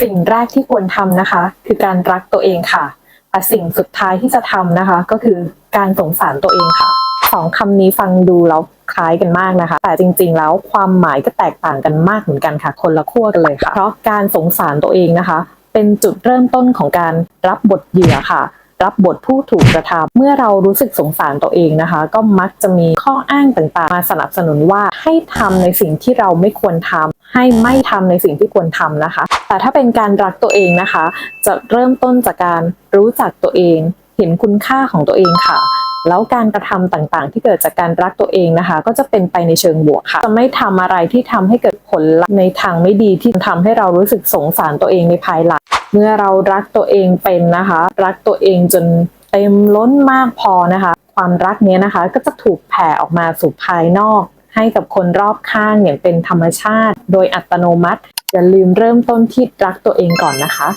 สิ่งแรกที่ควรทำนะคะ คือการรักตัวเองค่ะแต่สิ่งสุดท้ายที่จะทำนะคะ ก็คือการสงสารตัวเองค่ะสองคำนี้ฟังดูแล้วคล้ายกันมากนะคะ แต่จริง ๆ แล้วความหมายก็แตกต่างกันมากเหมือนกันค่ะ คนละขั้วกันเลยค่ะ เพราะการสงสารตัวเองนะคะ เป็นจุดเริ่มต้นของการรับบทเหยื่อค่ะ รับบทผู้ถูกกระทำเมื่อเรารู้สึกสงสารตัวเองนะคะ ก็มักจะมีข้ออ้างต่างๆ มาสนับสนุนว่าให้ทำในสิ่งที่เราไม่ควรทำให้ไม่ทำในสิ่งที่ควรทำนะคะ แต่ถ้าเป็นการรักตัวเองนะคะ จะเริ่มต้นจากการรู้จักตัวเอง เห็นคุณค่าของตัวเองค่ะ แล้วการกระทำต่างๆ ที่เกิดจากการรักตัวเองนะคะ ก็จะเป็นไปในเชิงบวกค่ะ จะไม่ทำอะไรที่ทำให้เกิดผลลัพธ์ในทางไม่ดีที่ทำให้เรารู้สึกสงสารตัวเองในภายหลัง เมื่อเรารักตัวเองเป็นนะคะ รักตัวเองจนเต็มล้นมากพอนะคะ ความรักเนี้ยนะคะก็จะถูกแผ่ออกมาสู่ภายนอก ให้กับคนรอบข้างอย่างเป็นธรรมชาติ โดยอัตโนมัติอย่าลืมเริ่มต้นที่รักตัวเองก่อนนะคะ